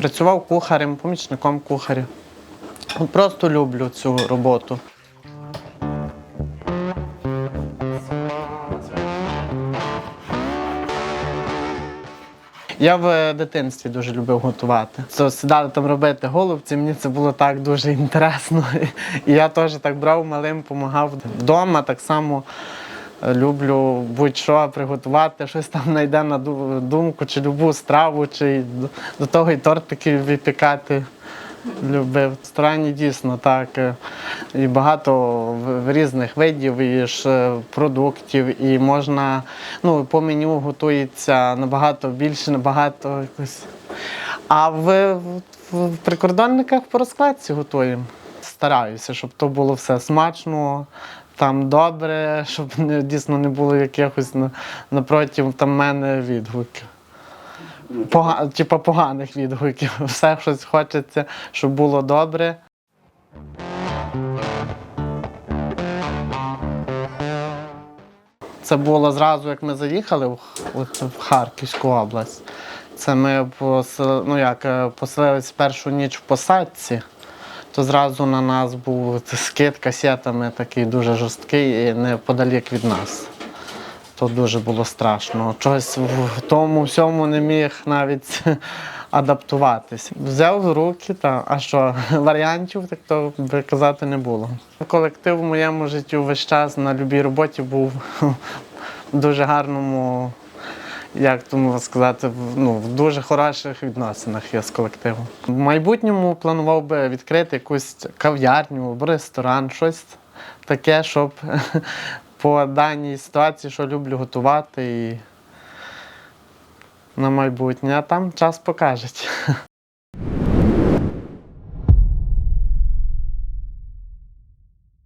Працював кухарем, помічником кухаря. Просто люблю цю роботу. Я в дитинстві дуже любив готувати. Це сідали там робити голубці, мені це було так дуже інтересно. І я теж так брав малим, допомагав вдома. Так само люблю будь-що приготувати, щось там знайде на думку, чи любу страву, чи до- того і тортики випікати. Любив. Ресторані дійсно так. е, І багато різних видів і ж е, продуктів, і можна, ну, по меню готується набагато більше, набагато якось. А в, в прикордонниках по розкладці готуємо. Стараюся, щоб то було все смачно, там добре, щоб не, дійсно не було якихось на- напроти там мене відгуків. Пога, типа поганих відгуків. Все щось хочеться, щоб було добре. Це було зразу, як ми заїхали в, в Харківську область. Це ми посел, ну як, е, поселились першу ніч в посадці, то зразу на нас був скид касетами такий дуже жорсткий і неподалік від нас. То дуже було страшно. Чогось в тому всьому не міг навіть адаптуватись. Взяв в руки, та, а що, варіантів, так то би казати не було. Колектив в моєму житті весь час на будь-якій роботі був в дуже гарному, як тому сказати, в- ну, в дуже хороших відносинах я з колективом. В майбутньому планував би відкрити якусь кав'ярню або ресторан, щось таке, щоб по даній ситуації, що люблю готувати і на майбутнє, а там час покаже.